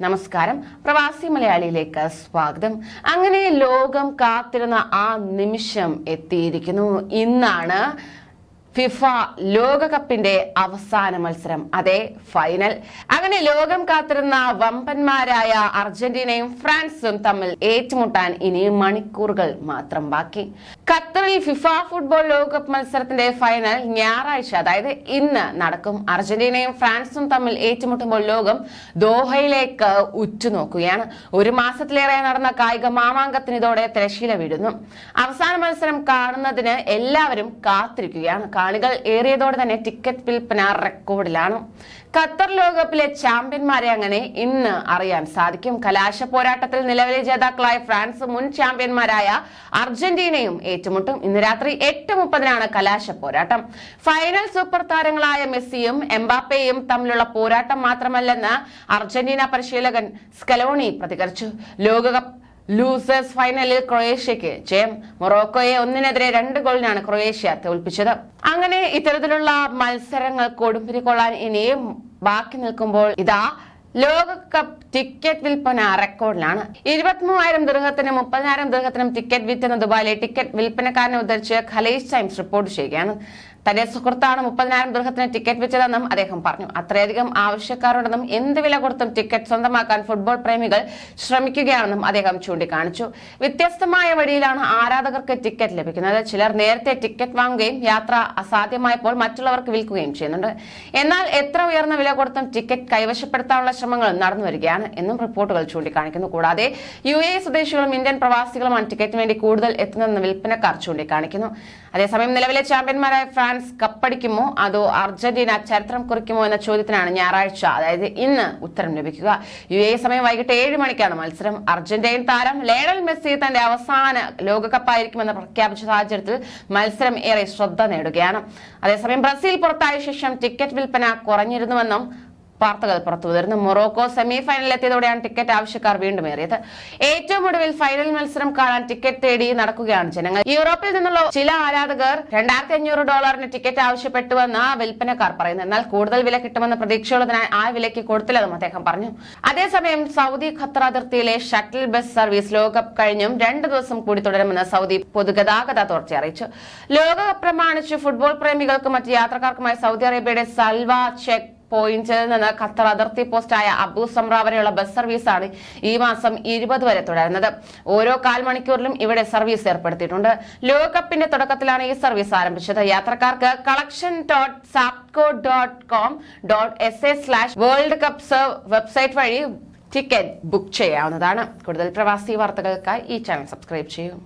നമസ്കാരം. പ്രവാസി മലയാളിയിലേക്ക് സ്വാഗതം. അങ്ങനെ ലോകം കാത്തിരുന്ന ആ നിമിഷം എത്തിയിരിക്കുന്നു. ഇന്നാണ് ഫിഫ ലോകകപ്പിന്റെ അവസാന മത്സരം. അതെ ഫൈനൽ അങ്ങനെ ലോകം കാത്തിരുന്ന വമ്പന്മാരായ അർജന്റീനയും ഫ്രാൻസും തമ്മിൽ ഏറ്റുമുട്ടാൻ ഇനി മണിക്കൂറുകൾ മാത്രം ബാക്കി. ഖത്തറിൽ ഫിഫ ഫുട്ബോൾ ലോകകപ്പ് മത്സരത്തിന്റെ ഫൈനൽ ഞായറാഴ്ച അതായത് ഇന്ന് നടക്കും. അർജന്റീനയും ഫ്രാൻസും തമ്മിൽ ഏറ്റുമുട്ടുമ്പോൾ ലോകം ദോഹയിലേക്ക് ഉറ്റുനോക്കുകയാണ്. ഒരു മാസത്തിലേറെ നടന്ന കായിക മാമാങ്കത്തിന് ഇതോടെ തിരശീല വീഴുന്നു. അവസാന മത്സരം കാണുന്നതിന് എല്ലാവരും കാത്തിരിക്കുകയാണ്. കാണികൾ ഏറിയതോടെ തന്നെ ടിക്കറ്റ് വിൽപ്പന റെക്കോർഡിലാണ്. ഖത്തർ ലോകകപ്പിലെ ചാമ്പ്യന്മാരെ അങ്ങനെ ഇന്ന് അറിയാൻ സാധിക്കും. കലാശ പോരാട്ടത്തിൽ നിലവിലെ ജേതാക്കളായ ഫ്രാൻസ് മുൻ ചാമ്പ്യന്മാരായ അർജന്റീനയും ഏറ്റുമുട്ടും. ഇന്ന് രാത്രി എട്ട് മുപ്പതിനാണ് കലാശ പോരാട്ടം. ഫൈനൽ സൂപ്പർ താരങ്ങളായ മെസ്സിയും എംബാപ്പയും തമ്മിലുള്ള പോരാട്ടം മാത്രമല്ലെന്ന് അർജന്റീന പരിശീലകൻ സ്കലോണി പ്രതികരിച്ചു. ലോകകപ്പ് ലൂസേഴ്സ് ഫൈനലിൽ ക്രൊയേഷ്യക്ക് ജയം. മൊറോക്കോയെ ഒന്നിനെതിരെ രണ്ട് ഗോളിനാണ് ക്രൊയേഷ്യ തോൽപ്പിച്ചത്. അങ്ങനെ ഇത്തരത്തിലുള്ള മത്സരങ്ങൾ കൊടുമ്പിരി കൊള്ളാൻ ഇനിയും ബാക്കി നിൽക്കുമ്പോൾ ഇതാ ലോകകപ്പ് ടിക്കറ്റ് വിൽപ്പന റെക്കോർഡിലാണ്. ഇരുപത്തിമൂവായിരം ദൃഹത്തിനും മുപ്പതിനായിരം ദൃഹത്തിനും ടിക്കറ്റ് വിറ്റെന്ന ദുബായിലെ ടിക്കറ്റ് വിൽപ്പനക്കാരനെ ഉദ്ധരിച്ച് ഖലേജ് ടൈംസ് റിപ്പോർട്ട് ചെയ്യുകയാണ്. തന്റെ സുഹൃത്താണ് മുപ്പതിനായിരം ദൃഹത്തിന് ടിക്കറ്റ് വെച്ചതെന്നും അദ്ദേഹം പറഞ്ഞു. അത്രയധികം ആവശ്യക്കാരുണ്ടെന്നും എന്ത് വില കൊടുത്തും ടിക്കറ്റ് സ്വന്തമാക്കാൻ ഫുട്ബോൾ പ്രേമികൾ ശ്രമിക്കുകയാണെന്നും അദ്ദേഹം ചൂണ്ടിക്കാണിച്ചു. വ്യത്യസ്തമായ വഴിയിലാണ് ആരാധകർക്ക് ടിക്കറ്റ് ലഭിക്കുന്നത്. ചിലർ നേരത്തെ ടിക്കറ്റ് വാങ്ങുകയും യാത്ര അസാധ്യമായപ്പോൾ മറ്റുള്ളവർക്ക് വിൽക്കുകയും ചെയ്യുന്നുണ്ട്. എന്നാൽ എത്ര ഉയർന്ന വില കൊടുത്തും ടിക്കറ്റ് കൈവശപ്പെടുത്താനുള്ള ശ്രമങ്ങൾ നടന്നു വരികയാണ് എന്നും റിപ്പോർട്ടുകൾ ചൂണ്ടിക്കാണിക്കുന്നു. കൂടാതെ യു എ സ്വദേശികളും ഇന്ത്യൻ പ്രവാസികളുമാണ് ടിക്കറ്റിന് വേണ്ടി കൂടുതൽ എത്തുന്നതെന്ന് വിൽപ്പനക്കാർ ചൂണ്ടിക്കാണിക്കുന്നു. അതേസമയം നിലവിലെ ചാമ്പ്യന്മാരായ കപ്പടിക്കുമോ? അതോ അർജന്റീന ചരിത്രം കുറിക്കുമോ എന്ന ചോദ്യത്തിനാണ് ഞായറാഴ്ച അതായത് ഇന്ന് ഉത്തരം ലഭിക്കുക. യു എ സമയം വൈകിട്ട് ഏഴ് മണിക്കാണ് മത്സരം. അർജന്റീൻ താരം ലേണൽ മെസ്സി തന്റെ അവസാന ലോകകപ്പായിരിക്കുമെന്ന് പ്രഖ്യാപിച്ച സാഹചര്യത്തിൽ മത്സരം ഏറെ ശ്രദ്ധ നേടുകയാണ്. അതേസമയം ബ്രസീൽ പുറത്തായ ശേഷം ടിക്കറ്റ് വിൽപ്പന കുറഞ്ഞിരുന്നുവെന്നും വാർത്തകൾ പുറത്തുവരുന്നു. മൊറോക്കോ സെമി ഫൈനലിൽ എത്തിയതോടെയാണ് ടിക്കറ്റ് ആവശ്യക്കാർ വീണ്ടും ഏറിയത്. ഏറ്റവും ഒടുവിൽ ഫൈനൽ മത്സരം കാണാൻ ടിക്കറ്റ് തേടി നടക്കുകയാണ് ജനങ്ങൾ. യൂറോപ്പിൽ നിന്നുള്ള ചില ആരാധകർ രണ്ടായിരത്തി അഞ്ഞൂറ് ഡോളറിന് ടിക്കറ്റ് ആവശ്യപ്പെട്ടുവെന്ന് വിൽപ്പനക്കാർ പറയുന്നു. എന്നാൽ കൂടുതൽ വില കിട്ടുമെന്ന പ്രതീക്ഷയുള്ളതിനാൽ ആ വിലയ്ക്ക് കൊടുത്തില്ലെന്നും അദ്ദേഹം പറഞ്ഞു. അതേസമയം സൗദി ഖത്തർ അതിർത്തിയിലെ ഷട്ടിൽ ബസ് സർവീസ് ലോകകപ്പ് കഴിഞ്ഞും രണ്ട് ദിവസം കൂടി തുടരുമെന്ന് സൗദി പൊതുഗതാഗത അതോറിറ്റി അറിയിച്ചു. ലോകകപ്പ് പ്രമാണിച്ച് ഫുട്ബോൾ പ്രേമികൾക്കും മറ്റ് യാത്രക്കാർക്കുമായി സൗദി അറേബ്യയുടെ സൽവ ചെക്ക് പോയിന്റിൽ നിന്ന് ഖത്തർ അതിർത്തി പോസ്റ്റായ അബു സംറ വരെയുള്ള ബസ് സർവീസാണ് ഈ മാസം ഇരുപത് വരെ തുടരുന്നത്. ഓരോ കാൽ മണിക്കൂറിലും ഇവിടെ സർവീസ് ഏർപ്പെടുത്തിയിട്ടുണ്ട്. ലോകകപ്പിന്റെ തുടക്കത്തിലാണ് ഈ സർവീസ് ആരംഭിച്ചത്. യാത്രക്കാർക്ക് collection dot Saptco dot com dot S A slash world cup serve website വഴി ടിക്കറ്റ് ബുക്ക് ചെയ്യാവുന്നതാണ്. കൂടുതൽ പ്രവാസി വാർത്തകൾക്കായി ഈ ചാനൽ സബ്സ്ക്രൈബ് ചെയ്യൂ.